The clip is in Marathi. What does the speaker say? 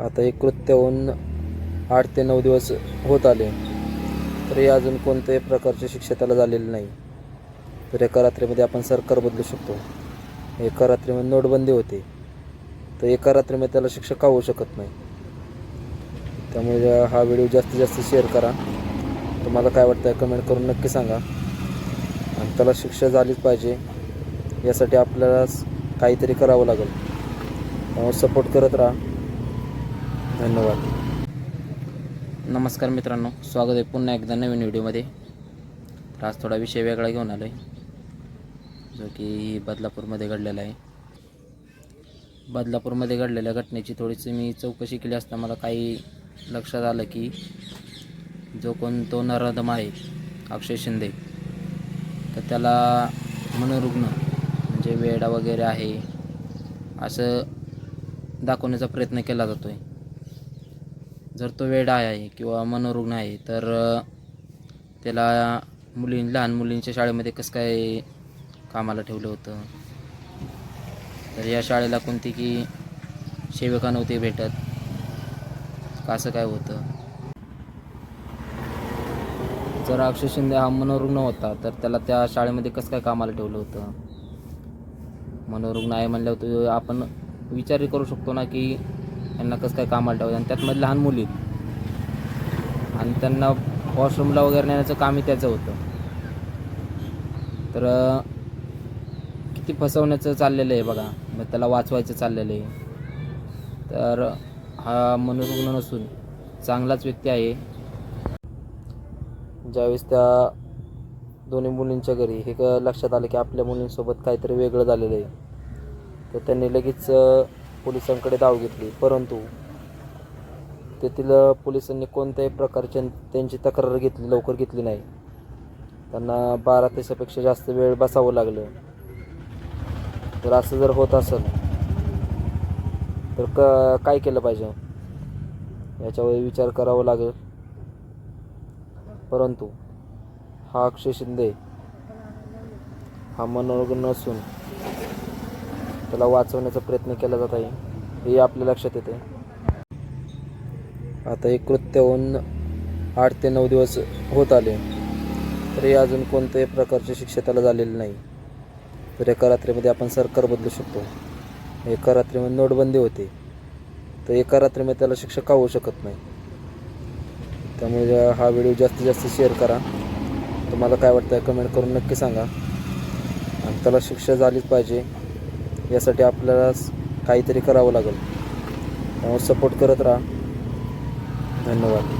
आता एक कृत्य होऊन आठ ते नऊ दिवस होत आले. तरी अजून कोणत्याही प्रकारची शिक्षा त्याला झालेली नाही. तर एका रात्रीमध्ये आपण सरकार बदलू शकतो. एका रात्रीमध्ये नोटबंदी होते. तर एका रात्रीमध्ये त्याला शिक्षा का होऊ शकत नाही? त्यामुळे हा व्हिडिओ जास्तीत जास्त शेअर करा. तुम्हाला काय वाटतं कमेंट करून नक्की सांगा. आणि त्याला शिक्षा झालीच पाहिजे. यासाठी आपल्याला काहीतरी करावं लागेल. त्यामुळे सपोर्ट करत राहा. धन्यवाद. नमस्कार मित्रांनो स्वागत आहे पुन्हा एकदा नवीन व्हिडिओमध्ये. तर आज थोडा विषय वेगळा घेऊन आलो आहे जो की बदलापूरमध्ये घडलेला आहे. बदलापूरमध्ये घडलेल्या घटनेची थोडीशी मी चौकशी केली असता मला काही लक्षात आलं की जो कोण तो नरदम आहे अक्षय शिंदे. तर त्याला मनोरुग्ण म्हणजे वेडा वगैरे आहे असं दाखवण्याचा प्रयत्न केला जातो आहे जर तो वेडा आहे किंवा मनोरुग्ण आहे तर त्याला मुलीं लहान मुलींच्या शाळेमध्ये कसं काय कामाला ठेवलं होतं? तर या शाळेला कोणती की सेविका नव्हती भेटत? का असं काय होतं? जर अक्षय शिंदे हा मनोरुग्ण होता तर त्याला त्या शाळेमध्ये कसं काय कामाला ठेवलं होतं? मनोरुग्ण आहे म्हणल्यावर आपण विचारही करू शकतो ना की यांना कसं काय कामाला ठेवायचं? आणि त्यात मध्ये लहान मुली आणि त्यांना वॉशरूमला वगैरे नेण्याचं कामही त्याचं होतं. तर किती फसवण्याचं चाललेलं आहे बघा. मग त्याला वाचवायचं चाललेलं आहे. तर हा मनोरुग्ण नसून चांगलाच व्यक्ती आहे. ज्यावेळेस त्या दोन्ही मुलींच्या घरी हे लक्षात आलं की आपल्या मुलींसोबत काहीतरी वेगळं झालेलं आहे. तर त्यांनी लगेच पोलिसांकडे धाव घेतली परंतु तेथील पोलिसांनी कोणत्याही प्रकारच्या त्यांची तक्रार घेतली लवकर घेतली नाही. त्यांना बारा तासापेक्षा जास्त वेळ बसावं लागलं. तर असं जर होत असेल तर क काय केलं पाहिजे? याच्यावर विचार करावा लागेल. परंतु हा अक्षय शिंदे हा मनोरंजन नसून त्याला वाचवण्याचा प्रयत्न केला जात आहे हे आपल्या लक्षात येते आता हे कृत्य होऊन आठ ते नऊ दिवस होत आले. तरी अजून कोणत्याही प्रकारची शिक्षा त्याला झालेली नाही. तर एका रात्रीमध्ये आपण सरकार बदलू शकतो. एका रात्रीमध्ये नोटबंदी होते. तर एका रात्रीमध्ये त्याला शिक्षा का होऊ शकत नाही? त्यामुळे हा व्हिडिओ जास्तीत जास्त शेअर करा. तुम्हाला काय वाटतं कमेंट करून नक्की सांगा. आणि त्याला शिक्षा झालीच पाहिजे. यासाठी आपल्याला काहीतरी करावं लागेल. त्यामुळे सपोर्ट करत राहा. धन्यवाद.